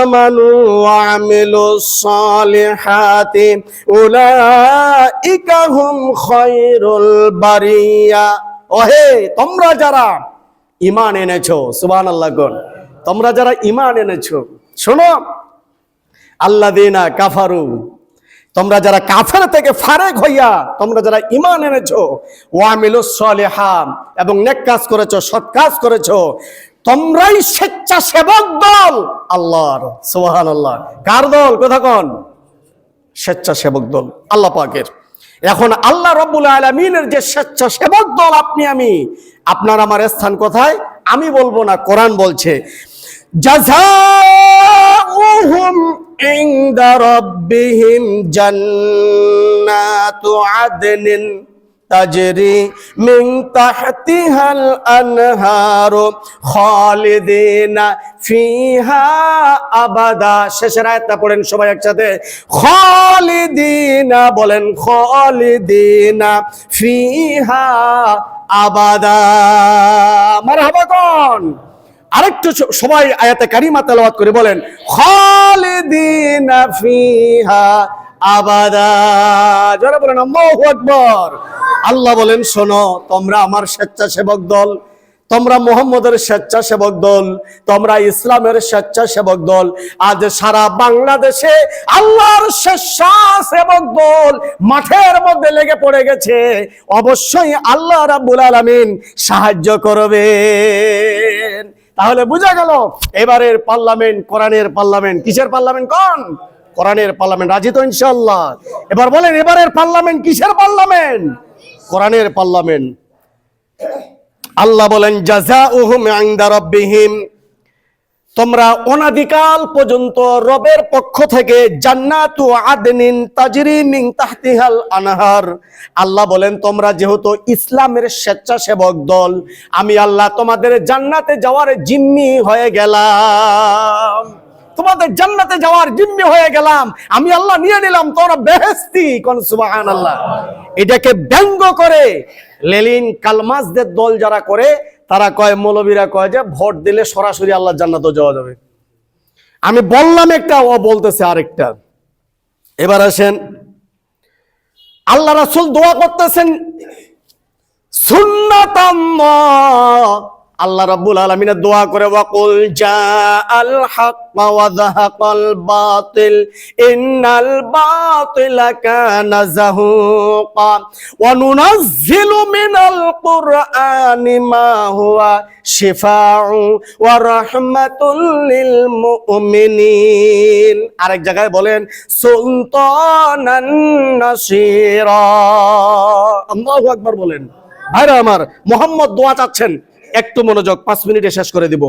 আমানু ওয়া আমিলুস সালিহাতি উলাইকা হুম খায়রুল বারিয়া। ওহে, তোমরা যারা ঈমান এনেছো, সুবহানাল্লাহ গণ, তোমরা যারা ঈমান এনেছো, শোনো আল্লাদিনা কাফারু, তোমরা যারা কাফের থেকে ফারেক হইয়া, তোমরা যারা ইমান এনেছো ওয়ামিলুস সলিহাম এবং নেক কাজ করেছ, সৎ কাজ করেছ তোমরাই স্বেচ্ছাসেবক দল। আল্লাহর সোহান আল্লাহ কার দল? কথা কন। স্বেচ্ছাসেবক দল, আল্লাহ পাকের। এখন আল্লাহ রব্বুল আলমিনের যে স্বেচ্ছাসেবক দল আপনি আমি, আপনার আমার স্থান কোথায়? আমি বলব না, কোরআন বলছে, জাযাউহুম তাজরি মিন তাহতিহাল আনহারু খালিদিনা ফিহা আবাদা। শেষের আয়াতটা পড়েন সবাই একসাথে। খালিদিনা বলেন, খালিদিনা ফিহা আবাদা। মারহাবা কোন? আরেকটু সবাই আয়াতে কারিমা তেলাওয়াত করে বলেন, খালিদিনা ফিহা আবাদা। বলেন আল্লাহু বলেন, শোনো, তোমরা আমার স্বেচ্ছাসেবক দল, তোমরা মোহাম্মদের স্বেচ্ছাসেবক দল, তোমরা ইসলামের স্বেচ্ছাসেবক দল, আজ সারা বাংলাদেশে আল্লাহর স্বেচ্ছাসেবক দল মাঠের মধ্যে লেগে পড়ে গেছে। অবশ্যই আল্লাহ রাব্বুল আলামিন সাহায্য করবেন। তাহলে বোঝা গেল, এবারের পার্লামেন্ট, কোরআনের পার্লামেন্ট, কিসের পার্লামেন্ট কোন? কোরআনের পার্লামেন্ট, রাজি তো ইনশাল্লাহ এবার বলেন, এবারের পার্লামেন্ট কিসের পার্লামেন্ট? কোরআনের পার্লামেন্ট। আল্লাহ বলেন, জাযাউহুম ইনদা রাব্বিহিম। তোমরা অনাদিকাল পর্যন্ত রবের পক্ষ থেকে জান্নাতু আদনিন তাজরি মিন তাহতিহাল আনহার। আল্লাহ বলেন, তোমরা যেহেতু ইসলামের স্বেচ্ছাসেবক দল, আমি আল্লাহ তোমাদের জান্নাতে যাওয়ার জিম্মি হয়ে গেলাম। তোমাদের জান্নাতে যাওয়ার জিম্মি হয়ে গেলাম। আমি আল্লাহ নিয়ে নিলাম তোমরা বেহেস্তি কোন সুবাহান আল্লাহ এটাকে ব্যঙ্গ করে লেলিন কালমাসদের দল যারা করে, তারা কয়, মৌলবীরা কয় যে, ভোট দিলে সরাসরি আল্লাহ জান্নাতও যাওয়া যাবে। আমি বললাম একটা, ও বলতেছে আরেকটা। এবার আসেন, আল্লাহ রাসুল দোয়া করতেছেন, সুন্নাতাল্লাহ। আল্লাহ রাব্বুল আলামিনের দোয়া করে, ওয়াকুল জাআল হক ওয়া যাহাকাল বাতিল, ইন্নাল বাতিলা কানা যাহুকা, ওয়া নুনাজ্জিলু মিনাল কুরআনি মা হুয়া শিফাউ, ওয়া রাহমাতুল লিল মুমিনিন। আরেক জায়গায় বলেন, সুলতানান নাসিরা। আল্লাহু আকবার বলেন, ভাইরা আমার, মোহাম্মদ দোয়া চাচ্ছেন। একটু মনোযোগ, পাঁচ মিনিটে শেষ করে দিব।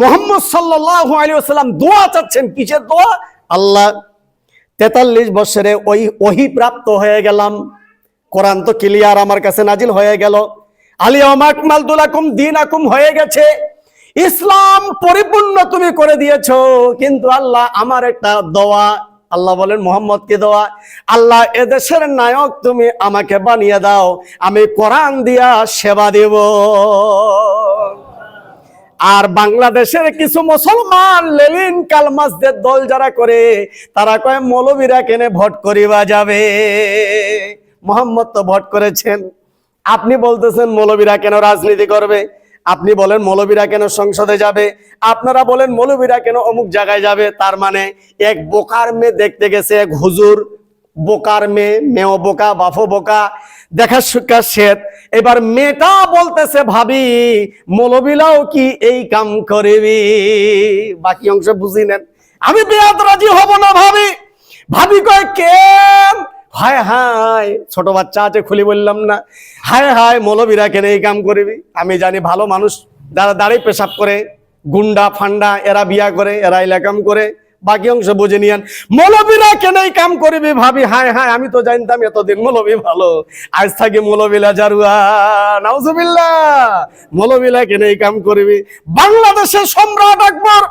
মোহাম্মদ আলাইহি ওয়াসাল্লাম দোয়া চাচ্ছেন, কিসের দোয়া? আল্লাহ, তেতাল্লিশ বছরে ওই ওহি প্রাপ্ত হয়ে গেলাম। কোরআন তো ক্লিয়ার আমার কাছে নাজিল হয়ে গেল। আলিয়াম আকমাল দুলাকুম দিন আকুম হয়ে গেছে। ইসলাম পরিপূর্ণ তুমি করে দিয়েছ, কিন্তু আল্লাহ আমার একটা দোয়া আল্লাহ বলেন, মোহাম্মদকে দোয়া আল্লাহ এদেশের নায়ক তুমি আমাকে বানিয়ে দাও। আমি কোরআন দিয়া সেবা দেব। আর বাংলাদেশের কিছু মুসলমান লেলিন কালমাসদের দল যারা করে, তারা কয়, মৌলবীরা কেনে ভোট করিবা যাবে? মোহাম্মদ তো ভোট করেছেন। আপনি বলতেছেন, মৌলবীরা কেন রাজনীতি করবে? আপনি বলেন মৌলবীরা কেন সংসদে যাবে? আপনারা বলেন মৌলবীরা কেন অমুক জায়গায় যাবে? তার মানে এক বোকার মেয়ে দেখতে গেছে, এক হুজুর। বোকার মেয়ে, মেয়েও বোকা বাফো বোকা। দেখা সুখা শ্বেত এবার মেয়েটা বলতেছে, ভাবি মৌলবিলাও কি এই কাম করবি? বাকি অংশ বুঝি নেন। আমি বেয়াদ রাজি হব না, ভাবি। ভাবি কয়, কেন হায় হায়, ছোট বাচ্চা আছে খুলি বললাম না। হায় হায় মৌলবীরা কেন এই কাম করবি। আমি জানি ভালো মানুষ, যারা দাঁড়িয়ে পেশাব করে, গুন্ডা, ফান্ডা, এরা বিয়া করে, এরা এলাকাম করে, বাকি অংশ বুঝে নিয়েন। মৌলবীরা কেন এই কাম করবি ভাবি, হায় হায়, আমি তো জানতাম এতদিন মৌলবী ভালো। আজ থাকি মৌলবীলা জারুয়া, নাউজুবিল্লাহ। মৌলবীলা কেন এই কাম করবি। বাংলাদেশের সম্রাট আকবর,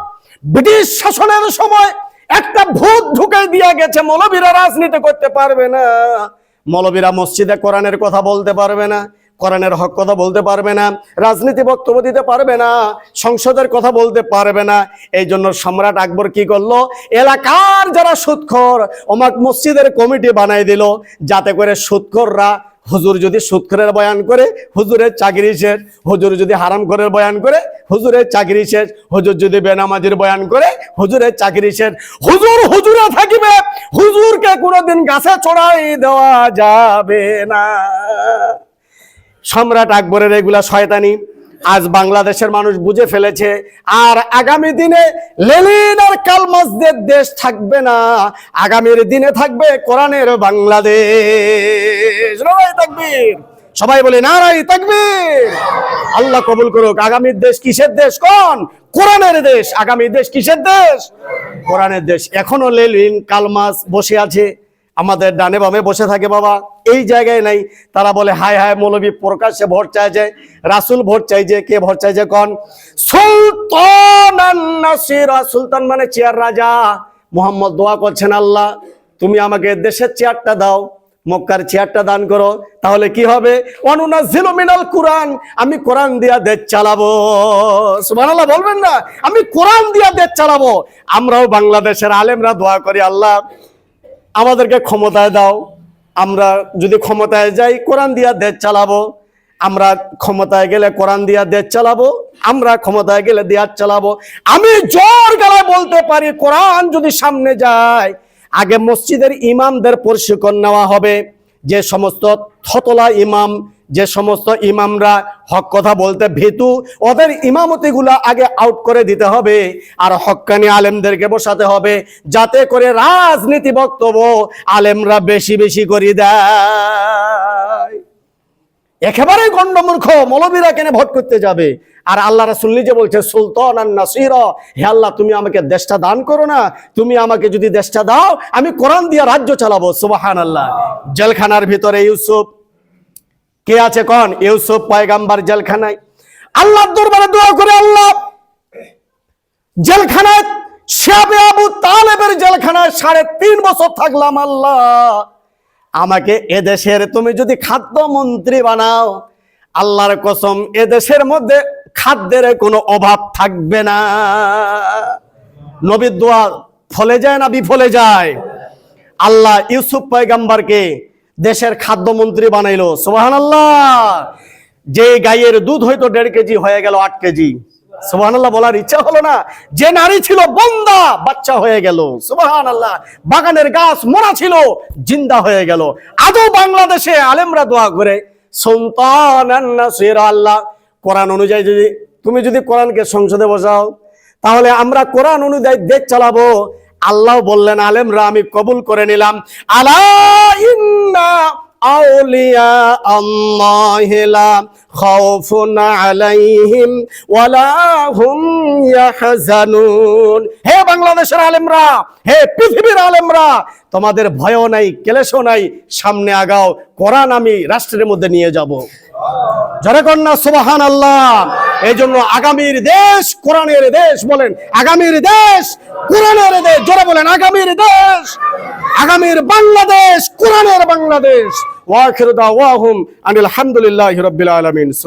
ব্রিটিশ শাসনের সময় একটা ভূত ঢুকে দিয়া গেছে, মৌলবীরা রাজনীতি করতে পারবে না। মৌলবীরা মসজিদে কোরআনের কথা বলতে পারবে না, কোরআনের হক কথা বলতে পারবে না, রাজনীতি বক্তব্য দিতে পারবে না, সংসদের কথা বলতে পারবে না। এই জন্য সম্রাট আকবর কি করল? এলাকার যারা সুৎখর অমাক মসজিদের কমিটি বানাই দিল, যাতে করে সুৎখররা হুজুর যদি সুৎখরের বয়ান করে, হুজুরের চাকরি শেষ, হুজুর যদি হারাম করের বয়ান করে হুজুরের চাকরি শেষ। হুজুর যদি বেনামাজির বয়ান করে, হুজুরের চাকরি শেষ। হুজুর, হুজুরে থাকিবে। হুজুরকে কোনোদিন গাছে চড়াই দেওয়া যাবে না। সম্রাট আকবরের এগুলা শয়তানি। আজ বাংলাদেশের মানুষ বুঝে ফেলেছে, আর আগামী দিনে লেলিন আর কালমাসদের দেশ থাকবে না। আগামীর দিনে থাকবে কোরআনের বাংলাদেশ। তাকবীর। সবাই বলে নারাই তাকবীর। আল্লাহ কবুল করুক। আগামীর দেশ কিসের দেশ কোন? কোরআনের দেশ। আগামী দেশ কিসের দেশ? কোরআনের দেশ। এখনও লেলিন কালমাস বসে আছে। আমাদের ডানে বামে বসে থাকে বাবা। এই জায়গায় নাই। তারা বলে, হায় হায় মৌলবী প্রকাশ্যে ভোট চাইছে রাসুল ভোট চাইছে কে ভোট চাইছে কন? সুলতান সুলতান মানে চেয়ার রাজা। মোহাম্মদ দোয়া করছেন আল্লাহ, তুমি আমাকে দেশের চেয়ারটা দাও। মক্কার চেয়ারটা দান করো, তাহলে কি হবে? অনুনাজিলু মিনাল কোরআন, আমি কোরআন দিয়া দেশ চালাবো। সুবহানাল্লাহ, বলবেন না? আমি কোরআন দিয়া দেশ চালাবো। আমরাও বাংলাদেশের আলেমরা দোয়া করি, আল্লাহ, আমাদেরকে ক্ষমতায় দাও। আমরা যদি ক্ষমতায় যাই, কোরআন দিয়া দেশ চালাবো। আমরা ক্ষমতায় গেলে কোরআন দিয়া দেশ চালাবো। আমরা ক্ষমতায় গেলে দেশ চালাবো। আমি জোর গলায় বলতে পারি, কোরআন যদি সামনে যায় আগে মসজিদের ইমামদের প্রশিক্ষণ নেওয়া হবে। যে সমস্ত থতলা ইমাম, যে সমস্ত ইমামরা হক কথা বলতে ভীতু, ওদের ইমামতিগুলো আগে আউট করে দিতে হবে আর হক্কানি আলেমদেরকে বসাতে হবে যাতে করে রাজনীতি বক্তব্য আলেমরা বেশি বেশি করে দেয়। একেবারে গণ্ডমূর্খ, মৌলবীরা কেন ভোট করতে যাবে? আর আল্লাহ রাসুল নিজে বলছে, সুলতান আর নাসির, হে আল্লাহ, তুমি আমাকে দেশটা দান করো না, তুমি আমাকে যদি দেশটা দাও, আমি কোরআন দিয়ে রাজ্য চালাবো। সুবাহান আল্লাহ জেলখানার ভিতরে ইউসুফ। কে আছে কন? ইউসুফ পয়গাম্বার জেলখানায়। আল্লাহর দরবারে দোয়া করে আল্লাহ, জেলখানায় শেবে আবু তালেবের জেলখানায় সাড়ে তিন বছর থাকলাম আল্লাহ। আমাকে এদেশের তুমি যদি খাদ্য মন্ত্রী বানাও, আল্লাহর কসম, এদেশের মধ্যে খাদ্যের কোনো অভাব থাকবে না। নবীর দোয়া ফলে যায় না বিফলে যায়? আল্লাহ ইউসুফ পয়গাম্বারকে দেশের খাদ্যমন্ত্রী বানাইলো। সোহান আল্লাহ যে গাইয়ের দুধ হয়তো দেড় কেজি হয়ে গেল আট কেজি। সুবাহান আল্লাহ বলার ইচ্ছা হলো না। যে নারী ছিল বন্দা, বাচ্চা হয়ে গেল। আল্লাহ বাগানের গাছ মরা ছিল, জিন্দা হয়ে গেল। আদৌ বাংলাদেশে আলেমরা দোয়া করে? সন্তান আল্লাহ। কোরআন অনুযায়ী যদি, তুমি যদি কোরআনকে সংসদে বসাও, তাহলে আমরা কোরআন অনুযায়ী দেশ চালাবো। আল্লাহ বললেন, আলেমরা, আমি কবুল করে নিলাম। আলা ইন্না আল্লাহ লা খাউফুন আলাইহিম ওয়ালা হুম ইয়াহজানুন হে বাংলাদেশের আলেমরা, হে পৃথিবীর আলেমরা, তোমাদের ভয়ও নাই, কেলেশও নাই, সামনে আগাও, কোরআন আমি রাষ্ট্রের মধ্যে নিয়ে যাব। জরে কন্যা সুবাহান আল্লাহ এই জন্য আগামীর দেশ কোরআনের দেশ বলেন, আগামীর দেশ কোরআনের দেশ, জোরে বলেন, আগামীর দেশ, আগামীর বাংলাদেশ, কোরআনের বাংলাদেশ। ওয়াখির দাওয়াহুম আনিল হামদুলিল্লাহি রাব্বিল আলামিন।